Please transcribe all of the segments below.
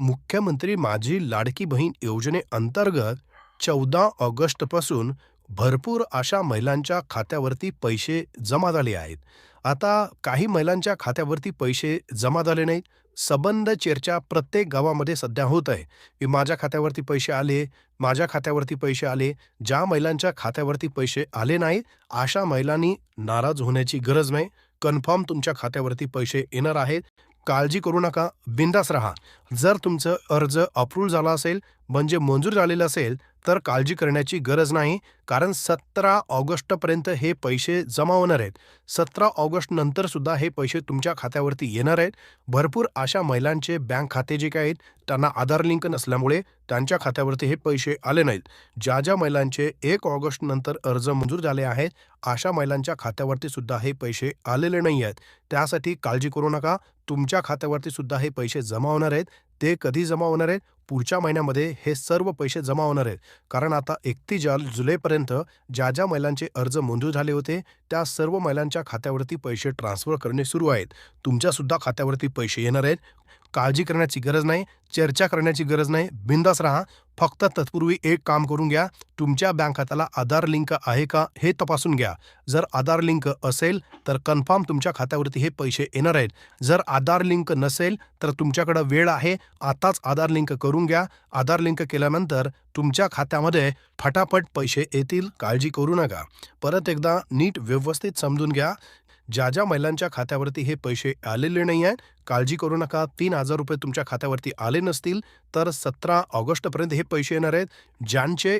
मुख्यमंत्री माझी लाडकी बहीण योजनेअंतर्गत चौदा ऑगस्टपासून भरपूर अशा महिलांच्या खात्यावरती पैसे जमा झाले आहेत. आता काही महिलांच्या खात्यावरती पैसे जमा झाले नाहीत. सबंध चर्चा प्रत्येक गावामध्ये सध्या होत आहे. की माझ्या खात्यावरती पैसे आले माझ्या खात्यावरती पैसे आले ज्या महिलांच्या खात्यावरती पैसे आले नाहीत अशा महिलांनी नाराज होण्याची गरज नाही. कन्फर्म तुमच्या खात्यावरती पैसे येणार आहेत. काळजी करू नका बिंदास राहा. जर तुमचं अर्ज अप्रूव्ह झाला असेल म्हणजे मंजूर झालेलं असेल तर काळजी करण्याची गरज नाही कारण सतरा ऑगस्टपर्यंत हे पैसे जमा होणार आहेत. सतरा ऑगस्ट नंतर सुद्धा हे पैसे तुमच्या खात्यावरती येणार आहेत. भरपूर अशा महिलांचे बँक खाते जे काय आहेत त्यांना आधार लिंक नसल्यामुळे त्यांच्या खात्यावरती हे पैसे आले नाहीत. ज्या ज्या महिलांचे एक ऑगस्ट नंतर अर्ज मंजूर झाले आहेत अशा महिलांच्या खात्यावरती सुद्धा हे पैसे आलेले नाही आहेत. त्यासाठी काळजी करू नका. तुमच्या खात्यावरती सुद्धा हे पैसे जमा होणार आहेत. ते कधी जमा होणार आहेत? पुढच्या महिन्यामध्ये हे सर्व पैसे जमा होणार आहेत. कारण आता एकतीस जा जुलैपर्यंत ज्या ज्या महिलांचे अर्ज मंजूर झाले होते त्या सर्व महिलांच्या खात्यावरती पैसे ट्रान्सफर करणे सुरू आहेत. तुमच्यासुद्धा खात्यावरती पैसे येणार आहेत. काळजी करण्याची गरज नाही चर्चा करण्याची गरज नाही. बिंदास राहा. फक्त तत्पूर्वी एक काम करून घ्या. तुमच्या बँक खात्याला आधार लिंक आहे का हे तपासून घ्या. जर आधार लिंक असेल तर कन्फर्म तुमच्या खात्यावरती हे पैसे येणार आहेत. जर आधार लिंक नसेल तर तुमच्याकडं वेळ आहे. आताच आधार लिंक करून घ्या. आधार लिंक केल्यानंतर तुमच्या खात्यामध्ये फटाफट पैसे येतील. काळजी करू नका. परत एकदा नीट व्यवस्थित समजून घ्या. ज्या ज्या महिलांच्या खात्यावरती हे पैसे आलेले नाही आहेत काळजी करू नका. तीन हजार रुपये तुमच्या खात्यावरती आले नसतील तर सतरा ऑगस्टपर्यंत हे पैसे येणार आहेत. ज्यांचे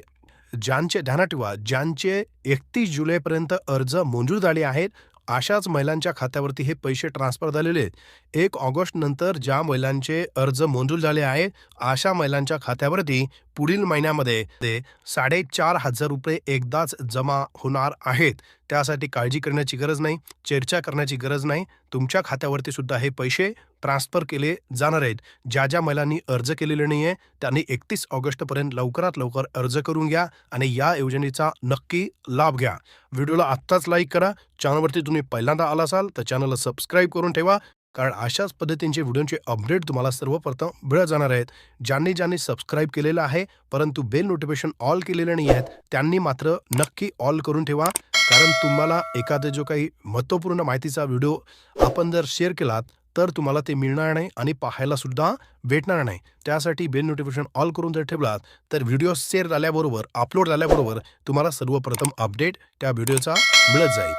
ज्यांचे ध्यानात ठेवा ज्यांचे एकतीस जुलैपर्यंत अर्ज मंजूर झाले आहेत अशाच महिलांच्या खात्यावरती हे पैसे ट्रान्सफर झालेले आहेत. एक ऑगस्ट नंतर ज्या महिलांचे अर्ज मंजूर झाले आहेत अशा महिलांच्या खात्यावरती पुढील महिन्यामध्ये ते साडेचार हजार रुपये एकदाच जमा होणार आहेत. त्यासाठी काळजी करण्याची गरज नाही चर्चा करण्याची गरज नाही. तुमच्या खात्यावरती सुद्धा हे पैसे ट्रान्सफर केले जाणार आहेत. ज्या ज्या महिलांनी अर्ज केलेले नाही आहे त्यांनी एकतीस ऑगस्टपर्यंत लवकरात लवकर अर्ज करून घ्या आणि या योजनेचा नक्की लाभ घ्या. व्हिडिओला आत्ताच लाईक करा. चॅनलवरती तुम्ही पहिल्यांदा आला असाल तर चॅनलला सबस्क्राईब करून ठेवा. कारण अशाच पद्धतींचे व्हिडिओचे अपडेट तुम्हाला सर्वप्रथम मिळत जाणार आहेत. ज्यांनी ज्यांनी सबस्क्राईब केलेलं आहे परंतु बेल नोटिफिकेशन ऑल केलेले नाही आहेत त्यांनी मात्र नक्की ऑल करून ठेवा. कारण तुम्हाला एखादा जो काही महत्त्वपूर्ण माहितीचा व्हिडिओ आपण जर शेअर केलात तर तुम्हाला ते मिळणार नाही आणि पाहायला सुद्धा भेटणार नाही. त्यासाठी बेल नोटिफिकेशन ऑल करून जर ठेवलात तर व्हिडिओ शेअर झाल्याबरोबर अपलोड झाल्याबरोबर तुम्हाला सर्वप्रथम अपडेट त्या व्हिडिओचा मिळत जाईल.